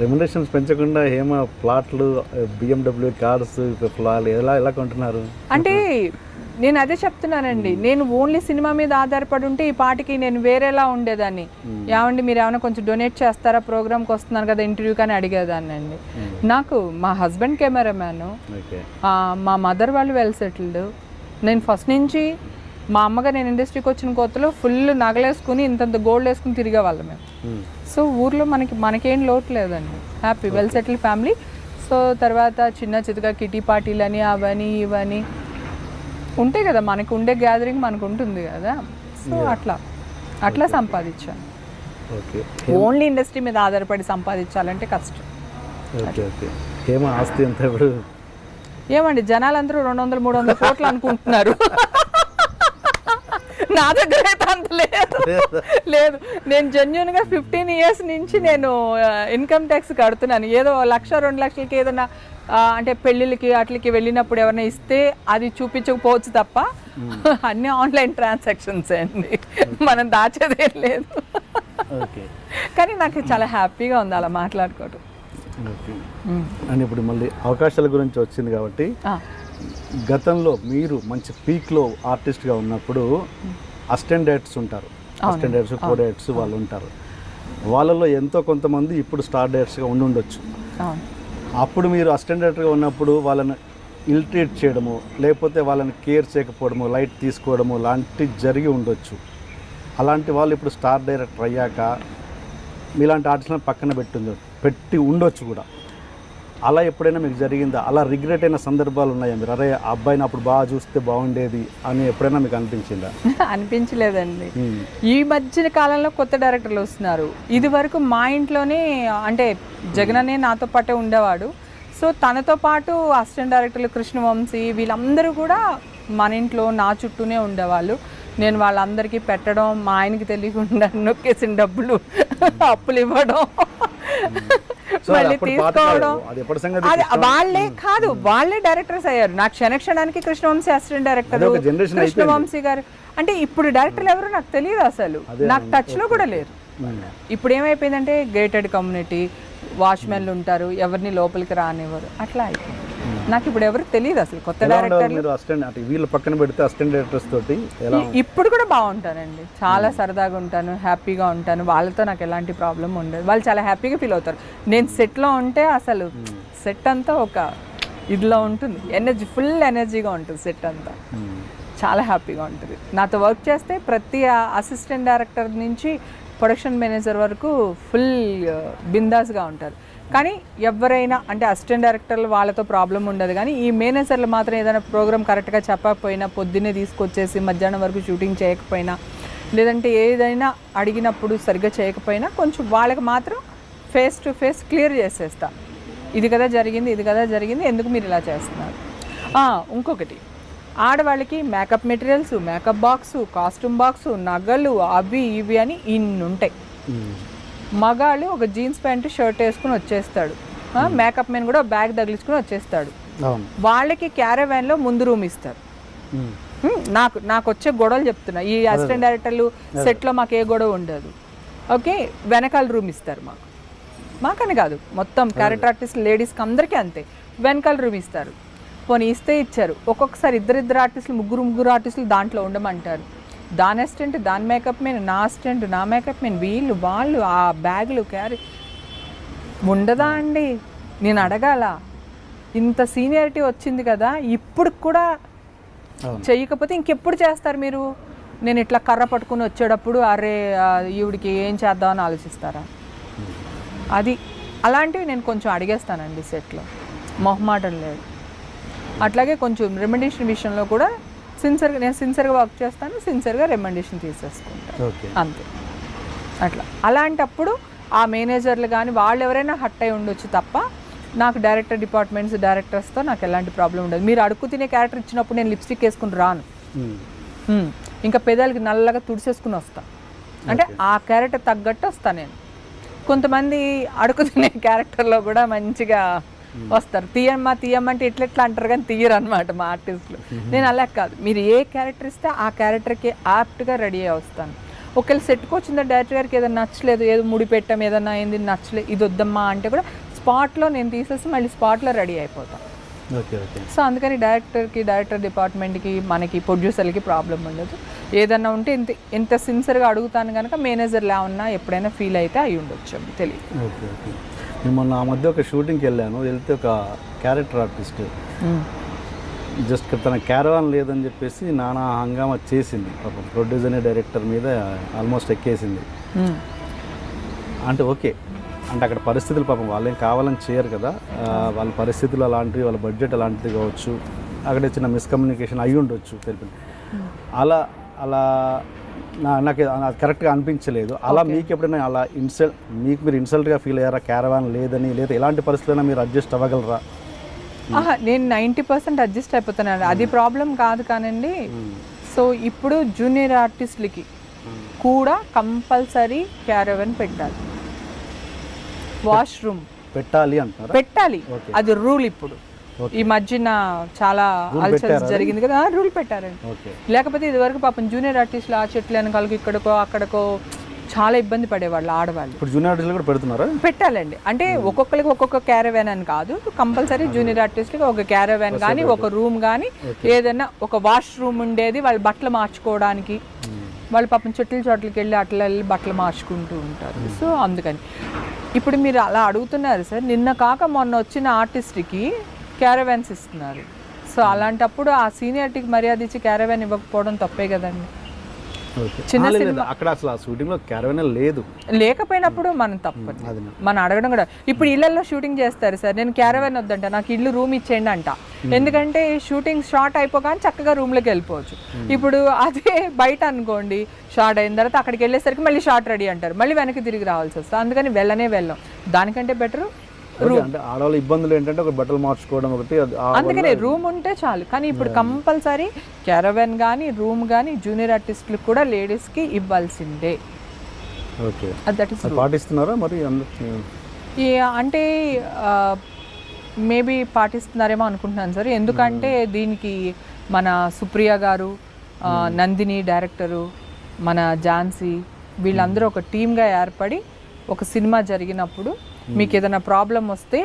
Remunerations పెంచకుండా హేమ ప్లాట్లు BMW cars ఫ్లాలు ఎలా ఎలా కొంటున్నారు? అంటే నేను అదే చెప్తున్నానండి. నేను ఓన్లీ సినిమా మీద ఆధారపడి ఉంటే ఈ పాటికి నేను వేరేలా ఉండేదాన్ని. ఏమండి మీరు ఏమైనా కొంచెం డొనేట్ చేస్తారా? ప్రోగ్రామ్కి వస్తున్నారు కదా ఇంటర్వ్యూ కానీ అడిగేదాన్ని అండి నాకు మా హస్బెండ్ కెమెరామ్యాన్ మా మదర్ వాళ్ళు వెల్ సెటిల్డ్ నేను ఫస్ట్ నుంచి మా అమ్మగా నేను ఇండస్ట్రీకి వచ్చిన కొత్తలో ఫుల్ నగలేసుకుని ఇంతంత గోల్డ్ వేసుకుని తిరిగేవాళ్ళం మేము. సో ఊర్లో మనకి మనకేం లోటు లేదండి. Happy well settle family so తర్వాత చిన్న చితగా కిటీ పార్టీలని అవని ఇవని ఉంటాయి కదా మనకు ఉండే గ్యాదరింగ్ మనకు ఉంటుంది కదా. సో అట్లా. అట్లా సంపాదించాను. ఓకే ఓన్లీ ఇండస్ట్రీ మీద ఆధారపడి సంపాదించాలంటే కష్టం. ఆస్తి ఏమండి జనాలందరూ రెండు వందలు మూడు వందల కోట్లు అనుకుంటున్నారు. నా దగ్గర అయితే అంత లేదు. లేదు. నేను జెన్యున్గా ఫిఫ్టీన్ ఇయర్స్ నుంచి నేను ఇన్కమ్ ట్యాక్స్ కడుతున్నాను. ఏదో లక్ష రెండు లక్షలకి ఏదైనా అంటే పెళ్ళిళ్ళకి అట్లకి వెళ్ళినప్పుడు ఎవరైనా ఇస్తే అది చూపించకపోవచ్చు తప్ప అన్ని ఆన్లైన్ ట్రాన్సాక్షన్స్ అండి. మనం దాచేదేం లేదు. కానీ నాకు చాలా హ్యాపీగా ఉంది అలా మాట్లాడుకోవడం ఓకే. అండ్ ఇప్పుడు మళ్ళీ అవకాశాల గురించి వచ్చింది కాబట్టి గతంలో మీరు మంచి పీక్లో ఆర్టిస్ట్గా ఉన్నప్పుడు అసిస్టెంట్ డైరెక్టర్స్ ఉంటారు అసిస్టెంట్ డైరెక్టర్స్ కో డైరెక్టర్స్ వాళ్ళు ఉంటారు. వాళ్ళలో ఎంతో కొంతమంది ఇప్పుడు స్టార్ డైరెక్టర్స్గా ఉండి ఉండొచ్చు. అప్పుడు మీరు అసిస్టెంట్ డైరెక్టర్గా ఉన్నప్పుడు వాళ్ళని ఇల్ట్రీట్ చేయడము లేకపోతే వాళ్ళని కేర్ చేయకపోవడము లైట్ తీసుకోవడము లాంటివి జరిగి ఉండొచ్చు. అలాంటి వాళ్ళు ఇప్పుడు స్టార్ డైరెక్టర్ అయ్యాక మీలాంటి ఆర్టిస్ట్లను పక్కన పెట్టి పెట్టి ఉండొచ్చు కూడా. అలా ఎప్పుడైనా మీకు జరిగిందా? అలా రిగ్రెట్ అయిన సందర్భాలు ఉన్నాయా మీరు? అరే ఆ అబ్బాయిని అప్పుడు బాగా చూస్తే బాగుండేది అని ఎప్పుడైనా మీకు అనిపించిందా? అనిపించలేదండి. ఈ మధ్య కాలంలో కొత్త డైరెక్టర్లు వస్తున్నారు. ఇది వరకు మా ఇంట్లోనే అంటే జగన్ అనే నాతో పాటే ఉండేవాడు. సో తనతో పాటు అసిస్టెంట్ డైరెక్టర్లు కృష్ణవంశీ వీళ్ళందరూ కూడా మన ఇంట్లో నా చుట్టూనే ఉండేవాళ్ళు. నేను వాళ్ళందరికీ పెట్టడం మా ఆయనకి తెలియకుండా నొక్కేసిన డబ్బులు అప్పులు ఇవ్వడం మళ్ళీ. తీసుకోవడం. వాళ్ళే కాదు వాళ్ళే డైరెక్టర్స్ అయ్యారు. నాకు క్షణక్షణానికి కృష్ణవంశీ అసిస్టెంట్ డైరెక్టర్. కృష్ణవంశీ గారు. అంటే ఇప్పుడు డైరెక్టర్లు ఎవరు నాకు తెలియదు అసలు. నాకు టచ్లో కూడా లేరు. ఇప్పుడు ఏమైపోయిందంటే గేటెడ్ కమ్యూనిటీ వాచ్మెన్లు ఉంటారు ఎవరిని లోపలికి రానివ్వరు. అట్లా అయిపోయింది. నాకు ఇప్పుడు ఎవరు తెలియదు అసలు కొత్త మీరు అసిస్టెంట్? వీళ్ళు పక్కన పెడితే అసిస్టెంట్ డైరెక్టర్స్ తోటి ఇప్పుడు కూడా బాగుంటానండి చాలా సరదాగా ఉంటాను హ్యాపీగా ఉంటాను. వాళ్ళతో నాకు ఎలాంటి ప్రాబ్లం ఉండదు. వాళ్ళు చాలా హ్యాపీగా ఫీల్ అవుతారు. నేను సెట్లో ఉంటే అసలు సెట్ అంతా ఒక ఇదిలో ఉంటుంది. ఎనర్జీ ఫుల్ ఎనర్జీగా ఉంటుంది సెట్ అంతా. చాలా హ్యాపీగా ఉంటుంది. నాతో వర్క్ చేస్తే ప్రతి అసిస్టెంట్ డైరెక్టర్ నుంచి ప్రొడక్షన్ మేనేజర్ వరకు ఫుల్ బిందాస్గా ఉంటారు. కానీ ఎవరైనా అంటే అసిస్టెంట్ డైరెక్టర్లు వాళ్ళతో ప్రాబ్లం ఉండదు. కానీ ఈ మేనేజర్లు మాత్రం ఏదైనా ప్రోగ్రామ్ కరెక్ట్గా చెప్పకపోయినా పొద్దున్నే తీసుకొచ్చేసి మధ్యాహ్నం వరకు షూటింగ్ చేయకపోయినా లేదంటే ఏదైనా అడిగినప్పుడు సరిగ్గా చేయకపోయినా కొంచెం వాళ్ళకి మాత్రం ఫేస్ టు ఫేస్ క్లియర్ చేసేస్తా. ఇది కదా జరిగింది ఇది కదా జరిగింది ఎందుకు మీరు ఇలా చేస్తున్నారు? ఇంకొకటి. ఆడవాళ్ళకి makeup materials makeup box costume box నగలు అవి ఇవి అని ఇన్ని ఉంటాయి మగాళ్ళు ఒక జీన్స్ ప్యాంటు షర్ట్ వేసుకుని వచ్చేస్తాడు. మేకప్ మెన్ కూడా బ్యాగ్ తగిలించుకుని వచ్చేస్తాడు. వాళ్ళకి క్యారవాన్లో ముందు రూమ్ ఇస్తారు. మ్మ్. హ్మ్, నాకు నాకు వచ్చే గొడవలు చెప్తున్నా. ఈ అసిస్టెంట్ డైరెక్టర్లు సెట్లో మాకు ఏ గొడవ ఉండదు. ఓకే వెనకాల రూమ్ ఇస్తారు మాకు. మాకని కాదు. మొత్తం క్యారెక్టర్ ఆర్టిస్ట్ లేడీస్కి అందరికీ అంతే. వెనకాల రూమ్ ఇస్తారు. పోనీ ఇస్తే ఇచ్చారు. ఒక్కొక్కసారి ఇద్దరిద్దరు ఆర్టిస్టులు ముగ్గురు ముగ్గురు ఆర్టిస్టులు దాంట్లో ఉండమంటారు. దాని అసిస్టెంట్ దాని మేకప్ మెన్ నా అసిస్టెంట్ నా మేకప్ మెన్ వీళ్ళు వాళ్ళు ఆ బ్యాగులు క్యారీ ఉండదా అండి? నేను అడగాల. ఇంత సీనియారిటీ వచ్చింది కదా ఇప్పుడు కూడా చేయకపోతే ఇంకెప్పుడు చేస్తారు మీరు? నేను ఇట్లా కర్ర పట్టుకుని వచ్చేటప్పుడు అరే ఈవిడికి ఏం చేద్దామని ఆలోచిస్తారా? అది అలాంటివి నేను కొంచెం అడిగేస్తానండి సెట్లో మొహమాటం లేదు. అట్లాగే కొంచెం రెమెండేషన్ విషయంలో కూడా సిన్సియర్గా నేను సిన్సియర్గా వర్క్ చేస్తాను సిన్సియర్గా రెమెండేషన్ తీసేసుకుంటాను అంతే. అట్లా. అలాంటప్పుడు ఆ మేనేజర్లు కానీ వాళ్ళు ఎవరైనా హట్ అయి ఉండొచ్చు తప్ప నాకు డైరెక్టర్ డిపార్ట్మెంట్స్ డైరెక్టర్స్తో నాకు ఎలాంటి ప్రాబ్లం ఉండదు. మీరు అడుగు తినే క్యారెక్టర్ ఇచ్చినప్పుడు నేను లిప్స్టిక్ వేసుకుని రాను. ఇంకా పెదాలకి నల్లగా తుడిసేసుకుని వస్తా. అంటే ఆ క్యారెక్టర్ తగ్గట్టు వస్తా నేను. కొంతమంది అడుగు తినే క్యారెక్టర్లో కూడా మంచిగా వస్తారు. తీయమ్మా తీయమ్మ అంటే ఇట్లా ఇట్లా అంటారు కానీ తీయరు అనమాట మా ఆర్టిస్టులు. నేను అలా కాదు. మీరు ఏ క్యారెక్టర్ ఇస్తే ఆ క్యారెక్టర్కి యాప్ట్గా రెడీ అయ్యి వస్తాను. ఒకవేళ సెట్కి వచ్చిందా డైరెక్టర్ గారికి ఏదైనా నచ్చలేదు ఏదో ముడి పెట్టాం ఏదన్నా అయింది నచ్చలేదు ఇది వద్దమ్మా అంటే కూడా స్పాట్లో నేను తీసేసి మళ్ళీ స్పాట్లో రెడీ అయిపోతాను ఓకే ఓకే. సో అందుకని డైరెక్టర్కి డైరెక్టర్ డిపార్ట్మెంట్కి మనకి ప్రొడ్యూసర్లకి ప్రాబ్లం ఉండదు. ఏదన్నా ఉంటే ఇంత ఇంత సిన్సియర్గా అడుగుతాను కనుక మేనేజర్ ఉన్నా ఎప్పుడైనా ఫీల్ అయితే అయి ఉండొచ్చు తెలియదు. మొన్న ఆ మధ్య ఒక షూటింగ్కి వెళ్ళాను. వెళ్తే ఒక క్యారెక్టర్ ఆర్టిస్ట్. జస్ట్ తన క్యారవాన్ లేదని చెప్పేసి నానా హంగామా చేసింది. పాపం ప్రొడ్యూసర్ డైరెక్టర్ మీద ఆల్మోస్ట్ ఎక్కేసింది. అంటే ఓకే. అంటే అక్కడ పరిస్థితులు పాపం వాళ్ళేం కావాలని చేయరు కదా. వాళ్ళ పరిస్థితులు అలాంటివి వాళ్ళ బడ్జెట్ అలాంటిది కావచ్చు. అక్కడ చిన్న మిస్కమ్యూనికేషన్ అయి ఉండొచ్చు తెలిపి అలా అలా నాకు అది కరెక్ట్గా అనిపించలేదు. అలా మీకు ఎప్పుడైనా అలా ఇన్సల్ట్ మీకు మీరు ఇన్సల్ట్గా ఫీల్ అయ్యారా? క్యారవాన్ లేదని లేదా ఎలాంటి పరిస్థితులైనా మీరు అడ్జస్ట్ అవ్వగలరా? నేను నైంటీ పర్సెంట్ అడ్జస్ట్ అయిపోతున్నాను. అది ప్రాబ్లం కాదు కానండి. సో ఇప్పుడు జూనియర్ ఆర్టిస్టులకి కూడా కంపల్సరీ క్యారవెన్ పెట్టాలి. వాష్రూమ్. పెట్టాలి అంటున్నారా? పెట్టాలి. అది రూల్ ఇప్పుడు. ఈ మధ్యన చాలా పెట్టారా? జరిగింది కదా? రూల్ పెట్టారండి. లేకపోతే ఇదివరకు పాపం జూనియర్ ఆర్టిస్టులు ఆ చెట్లు వెనకాలకు ఇక్కడికో అక్కడికో చాలా ఇబ్బంది పడేవాళ్ళు ఆడవాళ్ళు. ఇప్పుడు జూనియర్ ఆర్టిస్టులు కూడా పెడుతున్నారా? పెట్టాలండి. అంటే ఒక్కొక్కరికి ఒక్కొక్క క్యారవాన్ అని కాదు. కంపల్సరీ జూనియర్ ఆర్టిస్ట్కి ఒక క్యారవాన్ కానీ ఒక రూమ్ కానీ ఏదైనా ఒక వాష్ రూమ్ ఉండేది వాళ్ళు బట్టలు మార్చుకోవడానికి. వాళ్ళు పాపం చెట్ల చోట్లకి వెళ్ళి అట్లా వెళ్ళి బట్టలు మార్చుకుంటూ ఉంటారు. సో అందుకని. ఇప్పుడు మీరు అలా అడుగుతున్నారు సార్. నిన్న కాక మొన్న వచ్చిన ఆర్టిస్ట్కి క్యారవాన్స్ ఇస్తున్నారు. సో అలాంటప్పుడు ఆ సీనియారిటీకి మర్యాద ఇచ్చి క్యారవాన్ ఇవ్వకపోవడం తప్పే కదండి. చిన్న. అక్కడ అసలు ఆ షూటింగ్లో క్యారవాన్ లేదు. లేకపోయినప్పుడు మనం తప్పదు. మనం అడగడం కూడా. ఇప్పుడు ఇళ్ళలో షూటింగ్ చేస్తారు సార్. నేను క్యారవాన్ వద్దంట నాకు ఇల్లు రూమ్ ఇచ్చేయండి అంట. ఎందుకంటే షూటింగ్ షార్ట్ అయిపోగానే చక్కగా రూమ్లోకి వెళ్ళిపోవచ్చు. ఇప్పుడు అదే బయట అనుకోండి షార్ట్ అయిన తర్వాత అక్కడికి వెళ్ళేసరికి మళ్ళీ షార్ట్ రెడీ అంటారు. మళ్ళీ వెనక్కి తిరిగి రావాల్సి వస్తుంది. అందుకని వెళ్ళనే వెళ్ళాం. దానికంటే బెటర్ అంటే ఆడవాళ్ళ ఇబ్బందులు ఏంటంటే ఒక బట్టలు మార్చుకోవడం ఒకటి అందుకనే రూమ్ ఉంటే చాలు. కానీ ఇప్పుడు కంపల్సరీ క్యారవాన్ కానీ రూమ్ కానీ జూనియర్ ఆర్టిస్టులకు కూడా లేడీస్కి ఇవ్వాల్సిందే. ఓకే దట్ ఇస్ పాటిస్తున్నారా మరి అంటే మేబీ పాటిస్తున్నారేమో అనుకుంటున్నాను సార్. ఎందుకంటే దీనికి మన సుప్రియ గారు ఆ, నందిని డైరెక్టరు మన ఝాన్సీ వీళ్ళందరూ ఒక టీమ్గా ఏర్పడి ఒక సినిమా జరిగినప్పుడు మీకు ఏదైనా ప్రాబ్లం వస్తే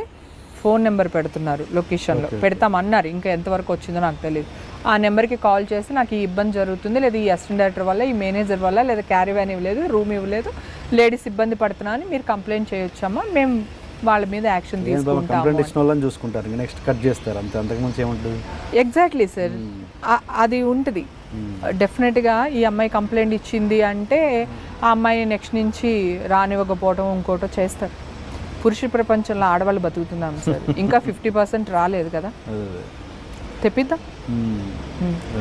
ఫోన్ నెంబర్ పెడుతున్నారు లొకేషన్లో పెడతామన్నారు ఇంకా ఎంతవరకు వచ్చిందో నాకు తెలియదు ఆ నెంబర్కి కాల్ చేసి నాకు ఈ ఇబ్బంది జరుగుతుంది. లేదా ఈ అసిస్టెంట్ డైరెక్టర్ వల్ల ఈ మేనేజర్ వల్ల లేదా క్యారీ వ్యాన్ ఇవ్వలేదు రూమ్ ఇవ్వలేదు లేడీస్ ఇబ్బంది పడుతున్నా అని మీరు కంప్లైంట్ చేయొచ్చమ్మా. మేము వాళ్ళ మీద యాక్షన్ వాళ్ళని చూసుకుంటారు. నెక్స్ట్ కట్ చేస్తారు. అంతే. అంతకుమించి ఏముంటుంది? ఎగ్జాక్ట్లీ సార్ అది ఉంటుంది. డెఫినెట్గా ఈ అమ్మాయి కంప్లైంట్ ఇచ్చింది అంటే ఆ అమ్మాయి నెక్స్ట్ నుంచి రానివ్వకపోవటం ఇంకోటో చేస్తారు. పురుష ప్రపంచంలో ఆడవాళ్ళు బతుకుతున్నాం సార్. ఇంకా ఫిఫ్టీ పర్సెంట్ రాలేదు కదా. తెప్పిద్దాం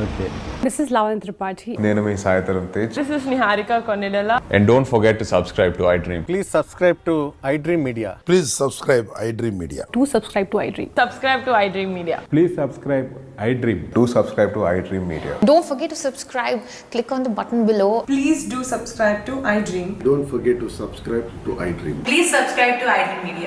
okay This is Lavan Tripathi. నేను మీ Sai Dharam Tej This is Niharika Konidala. And don't forget to subscribe to iDream Please subscribe to iDream Media. Please subscribe iDream Media. Do subscribe to iDream. Subscribe to iDream Media. Please subscribe iDream. To subscribe to iDream media Don't forget to subscribe. Click on the button below Please do subscribe to iDream. Don't forget to subscribe to iDream. Please subscribe to iDream Media.